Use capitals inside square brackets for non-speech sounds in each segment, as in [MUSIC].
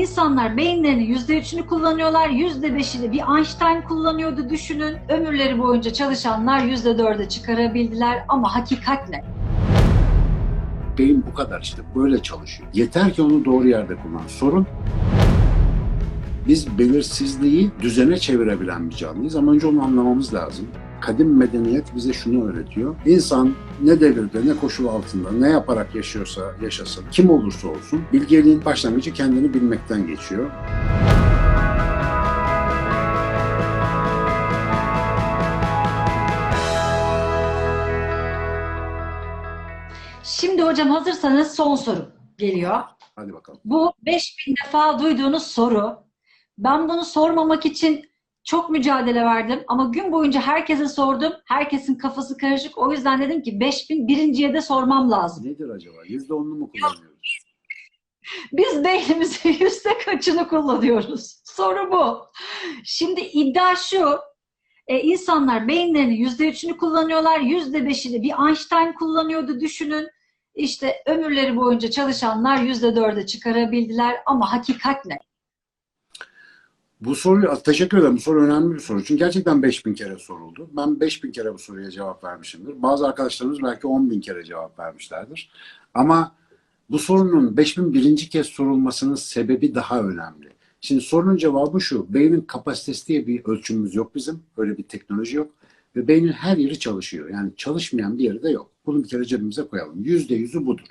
İnsanlar beyinlerinin %3'ünü kullanıyorlar, %5'ini bir Einstein kullanıyordu düşünün. Ömürleri boyunca çalışanlar %4'e çıkarabildiler ama hakikat ne? Beyin bu kadar işte böyle çalışıyor. Yeter ki onu doğru yerde kullan. Sorun biz belirsizliği düzene çevirebilen bir canlıyız ama önce onu anlamamız lazım. Kadim medeniyet bize şunu öğretiyor. İnsan ne devirde, ne koşul altında, ne yaparak yaşıyorsa yaşasın, kim olursa olsun bilgeliğin başlangıcı kendini bilmekten geçiyor. Şimdi hocam hazırsanız son soru geliyor. Hadi bakalım. Bu 5000 defa duyduğunuz soru. Ben bunu sormamak için çok mücadele verdim ama gün boyunca herkese sordum. Herkesin kafası karışık. O yüzden dedim ki 5000 birinciye de sormam lazım. Nedir acaba? Yüzde onunu mu kullanıyoruz? Biz beynimizin [LAUGHS] yüzde kaçını kullanıyoruz? Soru bu. Şimdi iddia şu. E, insanlar beyinlerinin yüzde üçünü kullanıyorlar. Yüzde beşini bir Einstein kullanıyordu düşünün. İşte ömürleri boyunca çalışanlar yüzde dörde çıkarabildiler ama hakikat ne? Bu soruyu teşekkür ederim. Bu soru önemli bir soru. Çünkü gerçekten 5000 kere soruldu. Ben 5000 kere bu soruya cevap vermişimdir. Bazı arkadaşlarımız belki 10 bin kere cevap vermişlerdir. Ama bu sorunun 5001. kez sorulmasının sebebi daha önemli. Şimdi sorunun cevabı şu. Beynin kapasitesi diye bir ölçümümüz yok bizim. Öyle bir teknoloji yok. Ve beynin her yeri çalışıyor. Yani çalışmayan bir yeri de yok. Bunu bir kere cebimize koyalım. Yüzde yüzü budur.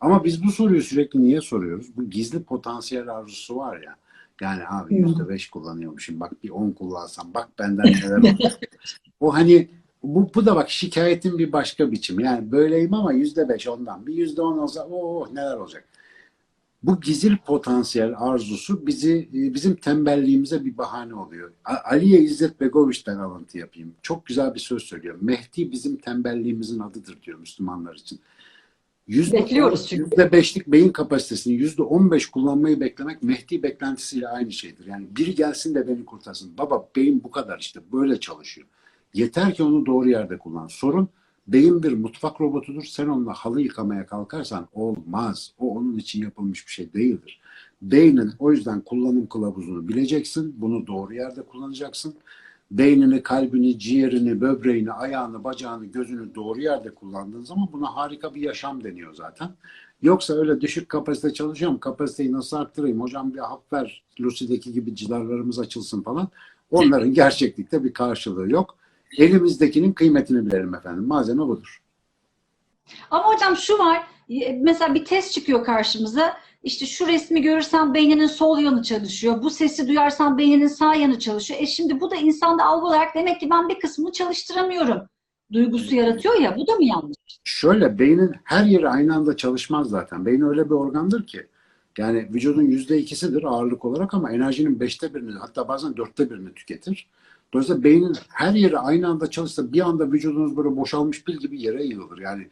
Ama biz bu soruyu sürekli niye soruyoruz? Bu gizli potansiyel arzusu var ya. Yani abi yüzde beş kullanıyormuşum. Bak bir on kullansam. Bak benden neler olacak. [LAUGHS] o hani bu, bu da bak şikayetin bir başka biçimi. Yani böyleyim ama yüzde beş ondan. Bir yüzde on olsa oh neler olacak. Bu gizli potansiyel arzusu bizi e, bizim tembelliğimize bir bahane oluyor. Aliye İzzet Begoviç'ten alıntı yapayım. Çok güzel bir söz söylüyor. Mehdi bizim tembelliğimizin adıdır diyor Müslümanlar için. Yüzde Bekliyoruz çünkü. Yüzde beşlik beyin kapasitesini yüzde on beş kullanmayı beklemek Mehdi beklentisiyle aynı şeydir. Yani biri gelsin de beni kurtarsın. Baba beyin bu kadar işte böyle çalışıyor. Yeter ki onu doğru yerde kullan. Sorun beyin bir mutfak robotudur. Sen onunla halı yıkamaya kalkarsan olmaz. O onun için yapılmış bir şey değildir. Beynin o yüzden kullanım kılavuzunu bileceksin. Bunu doğru yerde kullanacaksın. Beynini, kalbini, ciğerini, böbreğini, ayağını, bacağını, gözünü doğru yerde kullandığın zaman buna harika bir yaşam deniyor zaten. Yoksa öyle düşük kapasite çalışıyorum, kapasiteyi nasıl arttırayım, hocam bir hap ver, Lucy'deki gibi cidarlarımız açılsın falan. Onların gerçeklikte bir karşılığı yok. Elimizdekinin kıymetini bilelim efendim. Malzeme budur. Ama hocam şu var, mesela bir test çıkıyor karşımıza. İşte şu resmi görürsen beyninin sol yanı çalışıyor. Bu sesi duyarsan beyninin sağ yanı çalışıyor. E şimdi bu da insanda algı olarak demek ki ben bir kısmını çalıştıramıyorum. Duygusu yaratıyor ya. Bu da mı yanlış? Şöyle beynin her yeri aynı anda çalışmaz zaten. Beyin öyle bir organdır ki. Yani vücudun yüzde ikisidir ağırlık olarak ama enerjinin beşte birini hatta bazen dörtte birini tüketir. Dolayısıyla beynin her yeri aynı anda çalışsa bir anda vücudunuz böyle boşalmış pil gibi yere yığılır. Yani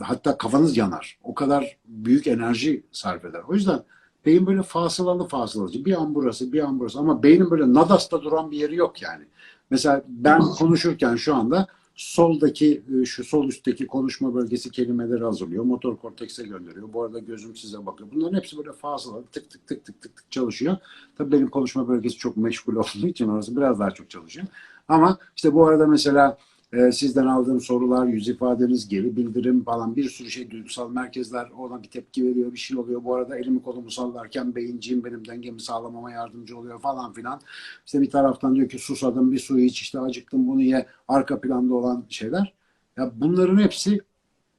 hatta kafanız yanar. O kadar büyük enerji sarf eder. O yüzden beyin böyle fasılalı fasılalı. Bir an burası, bir an burası. Ama beynin böyle nadasta duran bir yeri yok yani. Mesela ben konuşurken şu anda soldaki e, şu sol üstteki konuşma bölgesi kelimeleri hazırlıyor. Motor kortekse gönderiyor. Bu arada gözüm size bakıyor. Bunların hepsi böyle fasılalı tık tık tık tık tık tık çalışıyor. Tabii benim konuşma bölgesi çok meşgul olduğu için orası biraz daha çok çalışıyor. Ama işte bu arada mesela e, sizden aldığım sorular, yüz ifadeniz, geri bildirim falan bir sürü şey duygusal merkezler ona bir tepki veriyor, bir şey oluyor. Bu arada elimi kolumu sallarken beyinciğim benim dengemi sağlamama yardımcı oluyor falan filan. İşte bir taraftan diyor ki susadım bir su iç, işte acıktım bunu ye. Arka planda olan şeyler. Ya bunların hepsi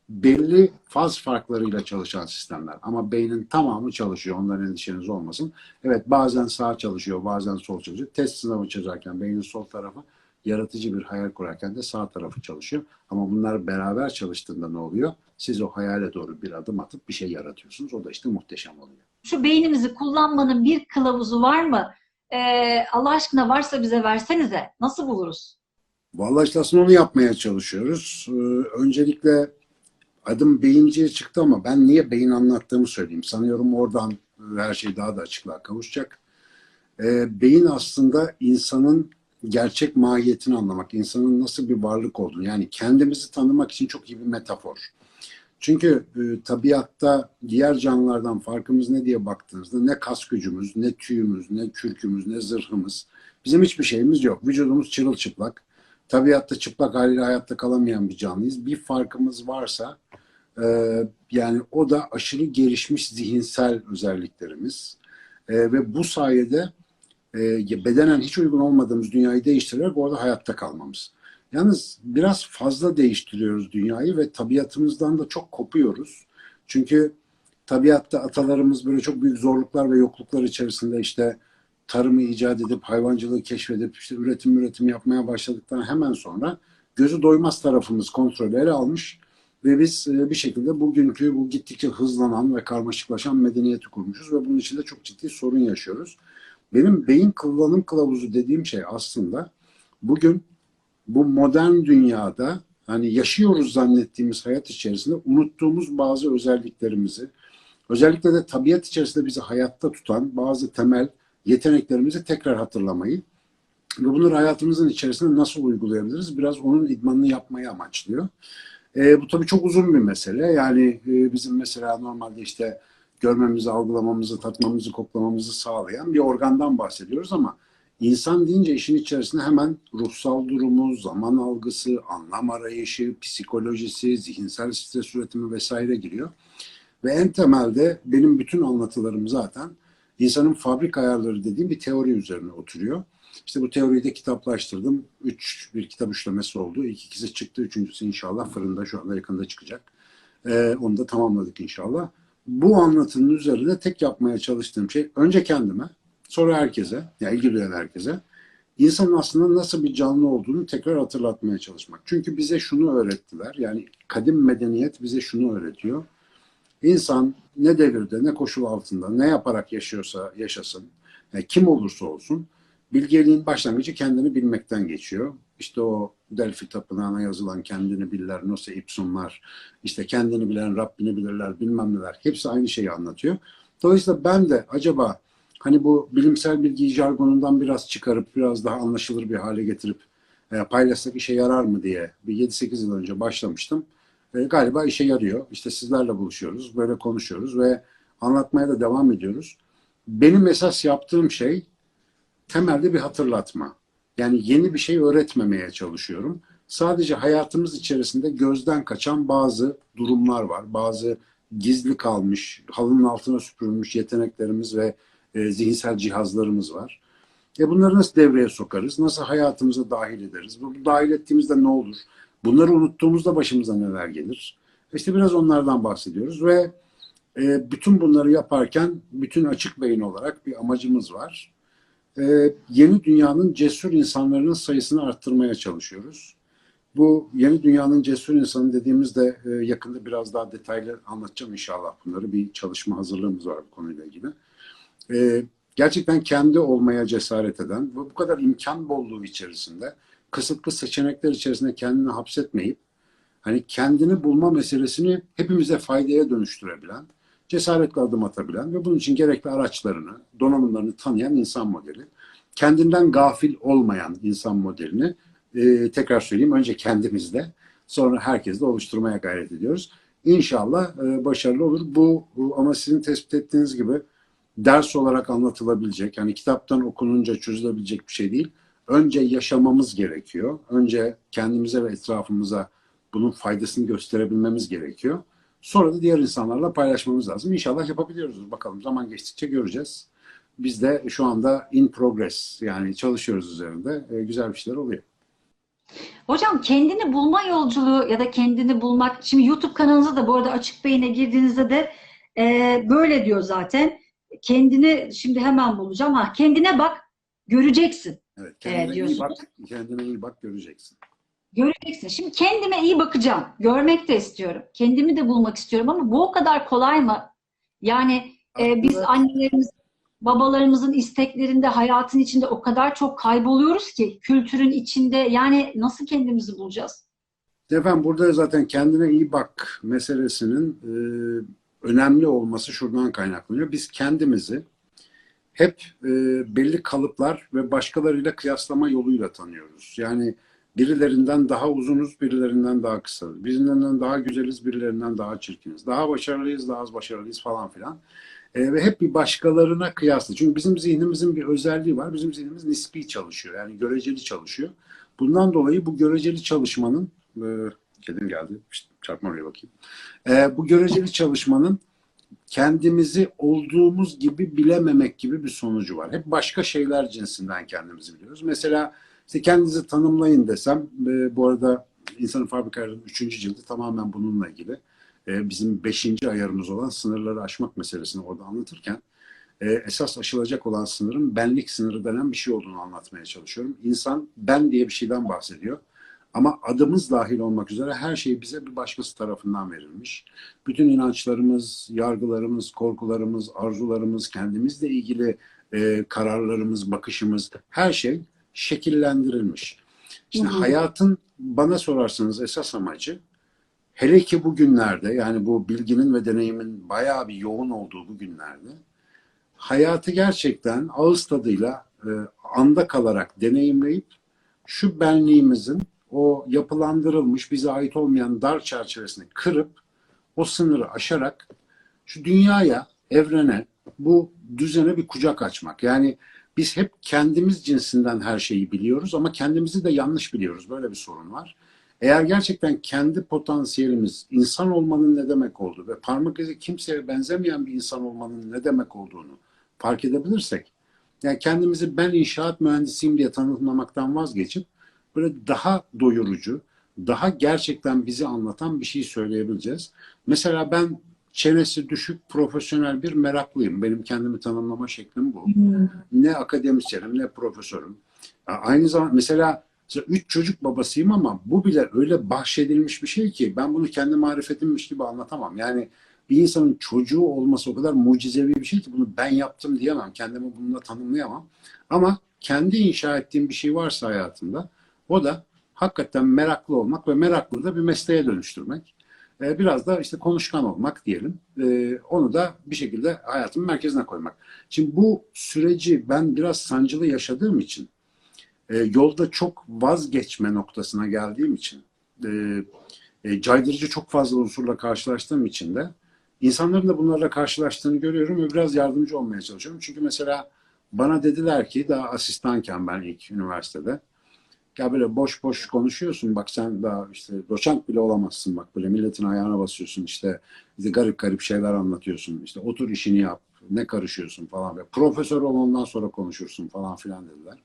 belli faz farklarıyla çalışan sistemler. Ama beynin tamamı çalışıyor. Ondan endişeniz olmasın. Evet bazen sağ çalışıyor, bazen sol çalışıyor. Test sınavı çözerken beynin sol tarafı yaratıcı bir hayal kurarken de sağ tarafı çalışıyor. Ama bunlar beraber çalıştığında ne oluyor? Siz o hayale doğru bir adım atıp bir şey yaratıyorsunuz. O da işte muhteşem oluyor. Şu beynimizi kullanmanın bir kılavuzu var mı? Ee, Allah aşkına varsa bize versenize. Nasıl buluruz? Vallahi işte aslında onu yapmaya çalışıyoruz. Ee, öncelikle adım beyinciye çıktı ama ben niye beyin anlattığımı söyleyeyim. Sanıyorum oradan her şey daha da açıklığa kavuşacak. Ee, beyin aslında insanın gerçek mahiyetini anlamak, insanın nasıl bir varlık olduğunu yani kendimizi tanımak için çok iyi bir metafor. Çünkü e, tabiatta diğer canlılardan farkımız ne diye baktığınızda ne kas gücümüz, ne tüyümüz, ne kürkümüz, ne zırhımız. Bizim hiçbir şeyimiz yok. Vücudumuz çırılçıplak. Tabiatta çıplak haliyle hayatta kalamayan bir canlıyız. Bir farkımız varsa e, yani o da aşırı gelişmiş zihinsel özelliklerimiz. E, ve bu sayede e, bedenen hiç uygun olmadığımız dünyayı değiştirerek orada hayatta kalmamız. Yalnız biraz fazla değiştiriyoruz dünyayı ve tabiatımızdan da çok kopuyoruz. Çünkü tabiatta atalarımız böyle çok büyük zorluklar ve yokluklar içerisinde işte tarımı icat edip hayvancılığı keşfedip işte üretim üretim yapmaya başladıktan hemen sonra gözü doymaz tarafımız kontrolü ele almış ve biz e, bir şekilde bugünkü bu gittikçe hızlanan ve karmaşıklaşan medeniyeti kurmuşuz ve bunun içinde çok ciddi sorun yaşıyoruz. Benim beyin kullanım kılavuzu dediğim şey aslında bugün bu modern dünyada hani yaşıyoruz zannettiğimiz hayat içerisinde unuttuğumuz bazı özelliklerimizi, özellikle de tabiat içerisinde bizi hayatta tutan bazı temel yeteneklerimizi tekrar hatırlamayı ve bunları hayatımızın içerisinde nasıl uygulayabiliriz? Biraz onun idmanını yapmayı amaçlıyor. E, bu tabii çok uzun bir mesele. Yani e, bizim mesela normalde işte görmemizi, algılamamızı, tatmamızı, koklamamızı sağlayan bir organdan bahsediyoruz ama insan deyince işin içerisinde hemen ruhsal durumu, zaman algısı, anlam arayışı, psikolojisi, zihinsel stres üretimi vesaire giriyor. Ve en temelde benim bütün anlatılarım zaten insanın fabrik ayarları dediğim bir teori üzerine oturuyor. İşte bu teoriyi de kitaplaştırdım. Üç bir kitap üçlemesi oldu. İlk ikisi çıktı. Üçüncüsü inşallah fırında şu anda yakında çıkacak. Ee, onu da tamamladık inşallah. Bu anlatının üzerine tek yapmaya çalıştığım şey önce kendime, sonra herkese, yani ilgi duyan herkese insanın aslında nasıl bir canlı olduğunu tekrar hatırlatmaya çalışmak. Çünkü bize şunu öğrettiler. Yani kadim medeniyet bize şunu öğretiyor. İnsan ne devirde, ne koşul altında, ne yaparak yaşıyorsa yaşasın, yani kim olursa olsun bilgeliğin başlangıcı kendini bilmekten geçiyor. İşte o Delphi Tapınağı'na yazılan kendini bilirler, Nose Ipsum'lar, işte kendini bilen Rabbini bilirler, bilmem neler. Hepsi aynı şeyi anlatıyor. Dolayısıyla ben de acaba hani bu bilimsel bilgiyi jargonundan biraz çıkarıp biraz daha anlaşılır bir hale getirip e, paylaşsak işe yarar mı diye bir 7-8 yıl önce başlamıştım. E, galiba işe yarıyor. İşte sizlerle buluşuyoruz, böyle konuşuyoruz ve anlatmaya da devam ediyoruz. Benim esas yaptığım şey temelde bir hatırlatma. Yani yeni bir şey öğretmemeye çalışıyorum. Sadece hayatımız içerisinde gözden kaçan bazı durumlar var. Bazı gizli kalmış, halının altına süpürülmüş yeteneklerimiz ve e, zihinsel cihazlarımız var. E bunları nasıl devreye sokarız? Nasıl hayatımıza dahil ederiz? Bu dahil ettiğimizde ne olur? Bunları unuttuğumuzda başımıza neler gelir? İşte biraz onlardan bahsediyoruz ve e, bütün bunları yaparken bütün açık beyin olarak bir amacımız var. E, yeni dünyanın cesur insanların sayısını arttırmaya çalışıyoruz. Bu yeni dünyanın cesur insanı dediğimizde e, yakında biraz daha detaylı anlatacağım inşallah bunları. Bir çalışma hazırlığımız var bu konuyla ilgili. E, gerçekten kendi olmaya cesaret eden ve bu kadar imkan bolluğu içerisinde kısıtlı seçenekler içerisinde kendini hapsetmeyip hani kendini bulma meselesini hepimize faydaya dönüştürebilen, cesaretle adım atabilen ve bunun için gerekli araçlarını, donanımlarını tanıyan insan modeli. Kendinden gafil olmayan insan modelini e, tekrar söyleyeyim önce kendimizde sonra herkesle oluşturmaya gayret ediyoruz. İnşallah e, başarılı olur. Bu, bu ama sizin tespit ettiğiniz gibi ders olarak anlatılabilecek, yani kitaptan okununca çözülebilecek bir şey değil. Önce yaşamamız gerekiyor. Önce kendimize ve etrafımıza bunun faydasını gösterebilmemiz gerekiyor. Sonra da diğer insanlarla paylaşmamız lazım. İnşallah yapabiliyoruz. Bakalım zaman geçtikçe göreceğiz. Biz de şu anda in progress yani çalışıyoruz üzerinde. E, güzel bir şeyler oluyor. Hocam kendini bulma yolculuğu ya da kendini bulmak, şimdi YouTube kanalınıza da bu arada Açık Beyin'e girdiğinizde de e, böyle diyor zaten. Kendini şimdi hemen bulacağım. Ha, kendine bak, göreceksin. Evet, kendine iyi diyorsunuz. bak, kendine iyi bak göreceksin. Göreceksin. Şimdi kendime iyi bakacağım. Görmek de istiyorum. Kendimi de bulmak istiyorum ama bu o kadar kolay mı? Yani e, biz annelerimiz, babalarımızın isteklerinde, hayatın içinde o kadar çok kayboluyoruz ki kültürün içinde. Yani nasıl kendimizi bulacağız? Efendim burada zaten kendine iyi bak meselesinin e, önemli olması şuradan kaynaklanıyor. Biz kendimizi hep e, belli kalıplar ve başkalarıyla kıyaslama yoluyla tanıyoruz. Yani Birilerinden daha uzunuz, birilerinden daha kısalız. Birilerinden daha güzeliz, birilerinden daha çirkiniz. Daha başarılıyız, daha az başarılıyız falan filan. E, ve hep bir başkalarına kıyasla. Çünkü bizim zihnimizin bir özelliği var. Bizim zihnimiz nispi çalışıyor. Yani göreceli çalışıyor. Bundan dolayı bu göreceli çalışmanın e, kedim geldi. İşte çarpma oraya bakayım. E, bu göreceli çalışmanın kendimizi olduğumuz gibi bilememek gibi bir sonucu var. Hep başka şeyler cinsinden kendimizi biliyoruz. Mesela işte kendinizi tanımlayın desem, e, bu arada İnsanın Fabrikalarının 3. cildi tamamen bununla ilgili. E, bizim 5. ayarımız olan sınırları aşmak meselesini orada anlatırken e, esas aşılacak olan sınırın benlik sınırı denen bir şey olduğunu anlatmaya çalışıyorum. İnsan ben diye bir şeyden bahsediyor. Ama adımız dahil olmak üzere her şey bize bir başkası tarafından verilmiş. Bütün inançlarımız, yargılarımız, korkularımız, arzularımız, kendimizle ilgili e, kararlarımız, bakışımız, her şey şekillendirilmiş. İşte Hı hı. hayatın bana sorarsanız esas amacı hele ki bugünlerde yani bu bilginin ve deneyimin bayağı bir yoğun olduğu bu günlerde hayatı gerçekten ağız tadıyla e, anda kalarak deneyimleyip şu benliğimizin o yapılandırılmış bize ait olmayan dar çerçevesini kırıp o sınırı aşarak şu dünyaya, evrene, bu düzene bir kucak açmak. Yani biz hep kendimiz cinsinden her şeyi biliyoruz ama kendimizi de yanlış biliyoruz. Böyle bir sorun var. Eğer gerçekten kendi potansiyelimiz, insan olmanın ne demek olduğu ve parmak izi kimseye benzemeyen bir insan olmanın ne demek olduğunu fark edebilirsek, yani kendimizi ben inşaat mühendisiyim diye tanımlamaktan vazgeçip böyle daha doyurucu, daha gerçekten bizi anlatan bir şey söyleyebileceğiz. Mesela ben çenesi düşük profesyonel bir meraklıyım. Benim kendimi tanımlama şeklim bu. Hmm. Ne akademisyenim ne profesörüm. Aynı zamanda mesela üç çocuk babasıyım ama bu bile öyle bahşedilmiş bir şey ki ben bunu kendi marifetimmiş gibi anlatamam. Yani bir insanın çocuğu olması o kadar mucizevi bir şey ki bunu ben yaptım diyemem. Kendimi bununla tanımlayamam. Ama kendi inşa ettiğim bir şey varsa hayatımda o da hakikaten meraklı olmak ve meraklı da bir mesleğe dönüştürmek. Ee, Biraz da işte konuşkan olmak diyelim. Ee, Onu da bir şekilde hayatımın merkezine koymak. Şimdi bu süreci ben biraz sancılı yaşadığım için e, yolda çok vazgeçme noktasına geldiğim için e, e, caydırıcı çok fazla unsurla karşılaştığım için de insanların da bunlarla karşılaştığını görüyorum ve biraz yardımcı olmaya çalışıyorum. Çünkü mesela bana dediler ki daha asistanken ben ilk üniversitede ya böyle boş boş konuşuyorsun bak sen daha işte doçent bile olamazsın bak böyle milletin ayağına basıyorsun işte, işte garip garip şeyler anlatıyorsun işte otur işini yap ne karışıyorsun falan ve profesör ol ondan sonra konuşursun falan filan dediler.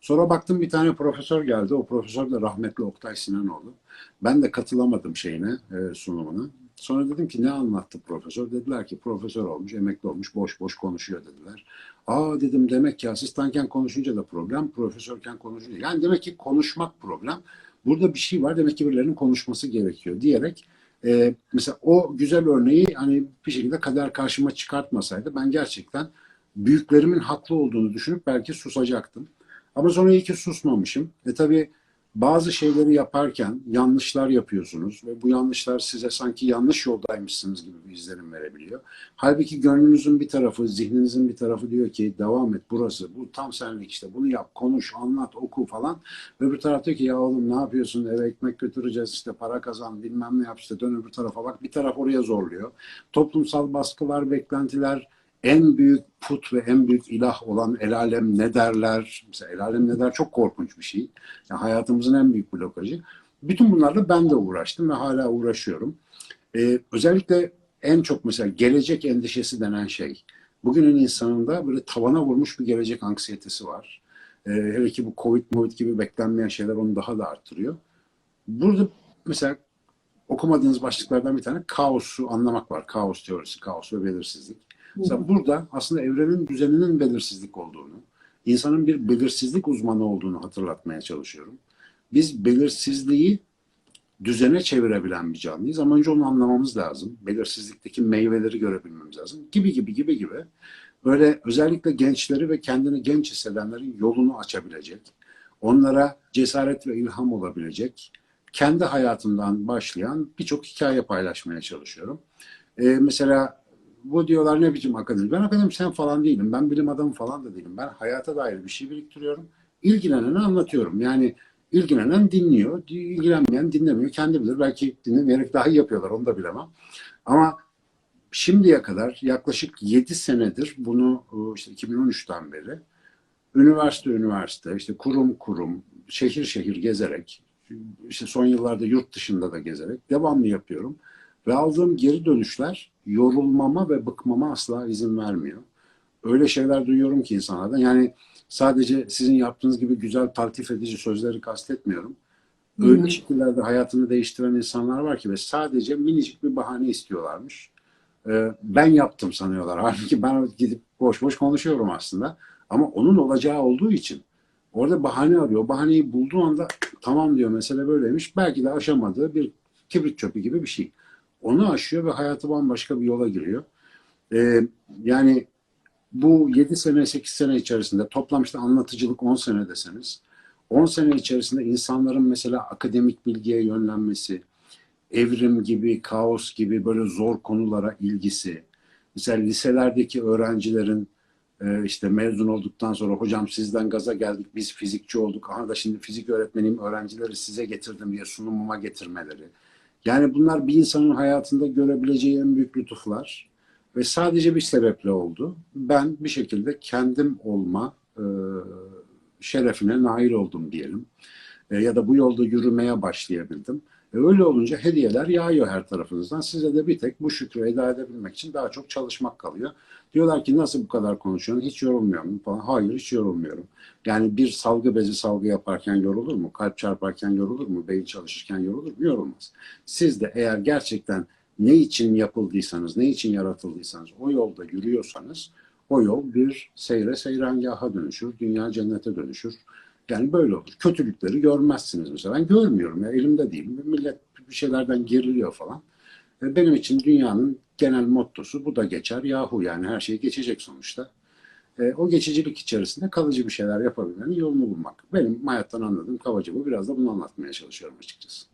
Sonra baktım bir tane profesör geldi o profesör de rahmetli Oktay Sinanoğlu. Ben de katılamadım şeyine e, sunumuna. Sonra dedim ki ne anlattı profesör? Dediler ki profesör olmuş, emekli olmuş, boş boş konuşuyor dediler. Aa dedim demek ki asistanken konuşunca da problem, profesörken konuşunca. Yani demek ki konuşmak problem. Burada bir şey var demek ki birilerinin konuşması gerekiyor diyerek e, mesela o güzel örneği hani bir şekilde kader karşıma çıkartmasaydı ben gerçekten büyüklerimin haklı olduğunu düşünüp belki susacaktım. Ama sonra iyi ki susmamışım. E tabii bazı şeyleri yaparken yanlışlar yapıyorsunuz ve bu yanlışlar size sanki yanlış yoldaymışsınız gibi bir izlenim verebiliyor. Halbuki gönlünüzün bir tarafı, zihninizin bir tarafı diyor ki devam et burası, bu tam senlik işte bunu yap, konuş, anlat, oku falan. Öbür taraf diyor ki ya oğlum ne yapıyorsun eve ekmek götüreceğiz işte para kazan bilmem ne yap işte dön öbür tarafa bak. Bir taraf oraya zorluyor. Toplumsal baskılar, beklentiler, en büyük put ve en büyük ilah olan el alem ne derler? Mesela el alem ne der çok korkunç bir şey. Yani hayatımızın en büyük blokajı. Bütün bunlarla ben de uğraştım ve hala uğraşıyorum. Ee, özellikle en çok mesela gelecek endişesi denen şey. Bugünün insanında böyle tavana vurmuş bir gelecek anksiyetesi var. Ee, hele ki bu Covid, Covid gibi beklenmeyen şeyler onu daha da arttırıyor. Burada mesela okumadığınız başlıklardan bir tane kaosu anlamak var. Kaos teorisi, kaos ve belirsizlik. Mesela burada aslında evrenin düzeninin belirsizlik olduğunu, insanın bir belirsizlik uzmanı olduğunu hatırlatmaya çalışıyorum. Biz belirsizliği düzene çevirebilen bir canlıyız ama önce onu anlamamız lazım. Belirsizlikteki meyveleri görebilmemiz lazım. Gibi gibi gibi gibi. Böyle özellikle gençleri ve kendini genç hissedenlerin yolunu açabilecek, onlara cesaret ve ilham olabilecek, kendi hayatımdan başlayan birçok hikaye paylaşmaya çalışıyorum. Ee, mesela bu diyorlar ne biçim akademi? Ben akademisyen falan değilim. Ben bilim adamı falan da değilim. Ben hayata dair bir şey biriktiriyorum. İlgileneni anlatıyorum. Yani ilgilenen dinliyor, ilgilenmeyen dinlemiyor. Kendi bilir. Belki dinlemeyerek daha iyi yapıyorlar. Onu da bilemem. Ama şimdiye kadar yaklaşık 7 senedir bunu e, işte 2013'ten beri üniversite üniversite, işte kurum kurum, şehir şehir gezerek, işte son yıllarda yurt dışında da gezerek devamlı yapıyorum. Ve aldığım geri dönüşler yorulmama ve bıkmama asla izin vermiyor. Öyle şeyler duyuyorum ki insanlardan. Yani sadece sizin yaptığınız gibi güzel taltif edici sözleri kastetmiyorum. Öyle hı. şekillerde hayatını değiştiren insanlar var ki ve sadece minicik bir bahane istiyorlarmış. Ee, ben yaptım sanıyorlar. [LAUGHS] Halbuki ben gidip boş boş konuşuyorum aslında. Ama onun olacağı olduğu için orada bahane arıyor. Bahaneyi bulduğu anda tamam diyor mesele böyleymiş. Belki de aşamadığı bir kibrit çöpü gibi bir şey. Onu aşıyor ve hayatı bambaşka bir yola giriyor. Ee, yani bu 7 sene 8 sene içerisinde toplam işte anlatıcılık 10 sene deseniz 10 sene içerisinde insanların mesela akademik bilgiye yönlenmesi, evrim gibi, kaos gibi böyle zor konulara ilgisi, mesela liselerdeki öğrencilerin e, işte mezun olduktan sonra hocam sizden gaza geldik biz fizikçi olduk. Aha da şimdi fizik öğretmeniyim öğrencileri size getirdim diye sunumuma getirmeleri. Yani bunlar bir insanın hayatında görebileceği en büyük lütuflar ve sadece bir sebeple oldu. Ben bir şekilde kendim olma e, şerefine nail oldum diyelim. E, ya da bu yolda yürümeye başlayabildim. E, öyle olunca hediyeler yağıyor her tarafınızdan. Size de bir tek bu şükrü eda edebilmek için daha çok çalışmak kalıyor. Diyorlar ki nasıl bu kadar konuşuyorsun? Hiç yorulmuyor musun? Falan. Hayır hiç yorulmuyorum. Yani bir salgı bezi salgı yaparken yorulur mu? Kalp çarparken yorulur mu? Beyin çalışırken yorulur mu? Yorulmaz. Siz de eğer gerçekten ne için yapıldıysanız, ne için yaratıldıysanız, o yolda yürüyorsanız o yol bir seyre seyrangaha dönüşür, dünya cennete dönüşür. Yani böyle olur. Kötülükleri görmezsiniz mesela. Ben görmüyorum ya elimde değil. Millet bir şeylerden geriliyor falan. E, Benim için dünyanın genel mottosu bu da geçer. Yahu yani her şey geçecek sonuçta. E, o geçicilik içerisinde kalıcı bir şeyler yapabilmenin yolunu bulmak. Benim hayattan anladığım kabaca bu. Biraz da bunu anlatmaya çalışıyorum açıkçası.